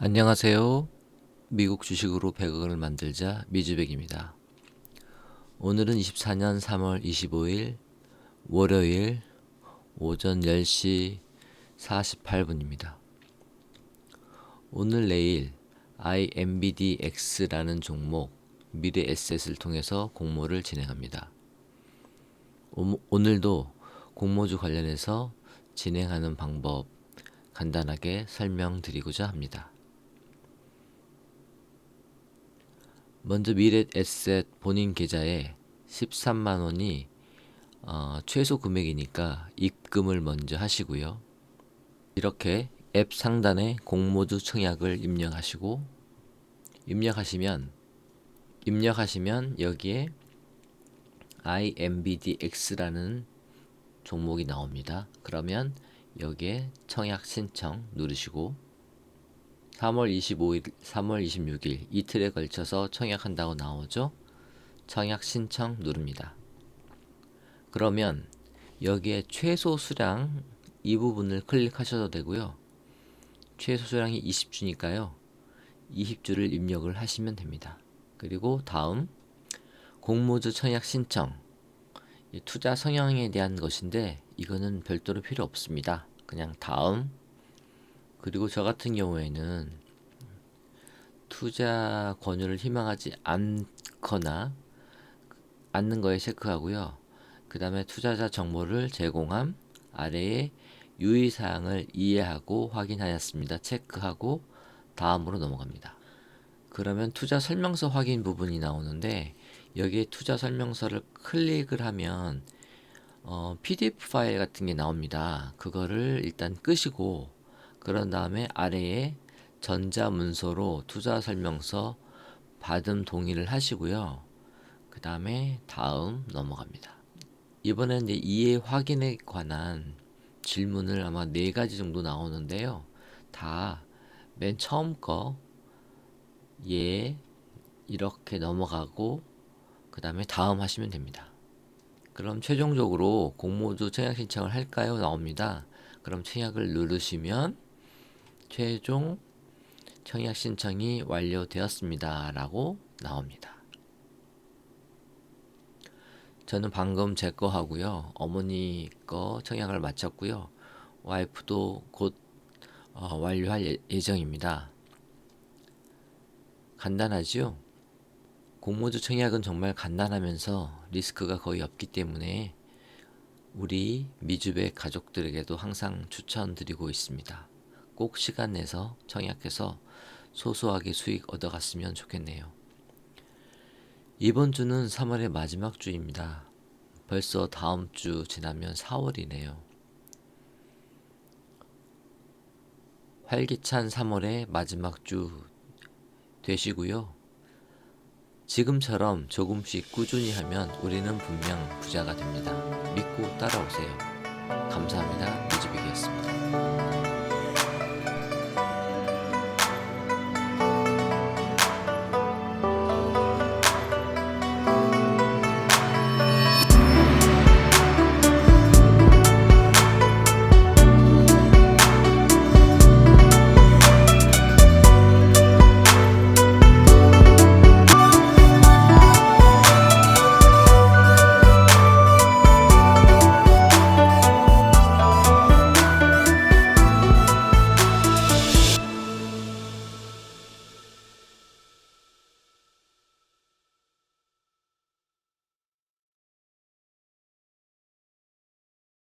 안녕하세요. 미국 주식으로 100억을 만들자 미주백입니다. 오늘은 24년 3월 25일 월요일 오전 10시 48분입니다. 오늘 내일 IMBDX라는 종목 미래 에셋을 통해서 공모를 진행합니다. 오- 오늘도 공모주 관련해서 진행하는 방법 간단하게 설명드리고자 합니다. 먼저 미래 에셋 본인 계좌에 13만 원이 어, 최소 금액이니까 입금을 먼저 하시고요. 이렇게 앱 상단에 공모주 청약을 입력하시고 입력하시면 입력하시면 여기에 IMBDX라는 종목이 나옵니다. 그러면 여기에 청약 신청 누르시고 3월 25일, 3월 26일 이틀에 걸쳐서 청약한다고 나오죠. 청약 신청 누릅니다. 그러면 여기에 최소 수량 이 부분을 클릭하셔도 되고요. 최소 수량이 20주니까요. 20주를 입력을 하시면 됩니다. 그리고 다음 공모주 청약 신청 이 투자 성향에 대한 것인데 이거는 별도로 필요 없습니다. 그냥 다음 그리고 저 같은 경우에는 투자 권유를 희망하지 않거나 않는 거에 체크하고요. 그 다음에 투자자 정보를 제공함 아래에 유의사항을 이해하고 확인하였습니다. 체크하고 다음으로 넘어갑니다. 그러면 투자 설명서 확인 부분이 나오는데 여기에 투자 설명서를 클릭을 하면 어, PDF 파일 같은 게 나옵니다. 그거를 일단 끄시고 그런 다음에 아래에 전자문서로 투자 설명서 받음 동의를 하시고요. 그 다음에 다음 넘어갑니다. 이번엔 이제 이해 확인에 관한 질문을 아마 네 가지 정도 나오는데요. 다 맨 처음 거, 예, 이렇게 넘어가고, 그 다음에 다음 하시면 됩니다. 그럼 최종적으로 공모주 청약 신청을 할까요? 나옵니다. 그럼 청약을 누르시면 최종 청약 신청이 완료되었습니다. 라고 나옵니다. 저는 방금 제 거 하고요. 어머니 거 청약을 마쳤고요. 와이프도 곧 어, 완료할 예- 예정입니다. 간단하죠? 공모주 청약은 정말 간단하면서 리스크가 거의 없기 때문에 우리 미주배 가족들에게도 항상 추천드리고 있습니다. 꼭 시간 내서 청약해서 소소하게 수익 얻어갔으면 좋겠네요. 이번 주는 3월의 마지막 주입니다. 벌써 다음 주 지나면 4월이네요. 활기찬 3월의 마지막 주 되시고요. 지금처럼 조금씩 꾸준히 하면 우리는 분명 부자가 됩니다. 믿고 따라오세요. 감사합니다.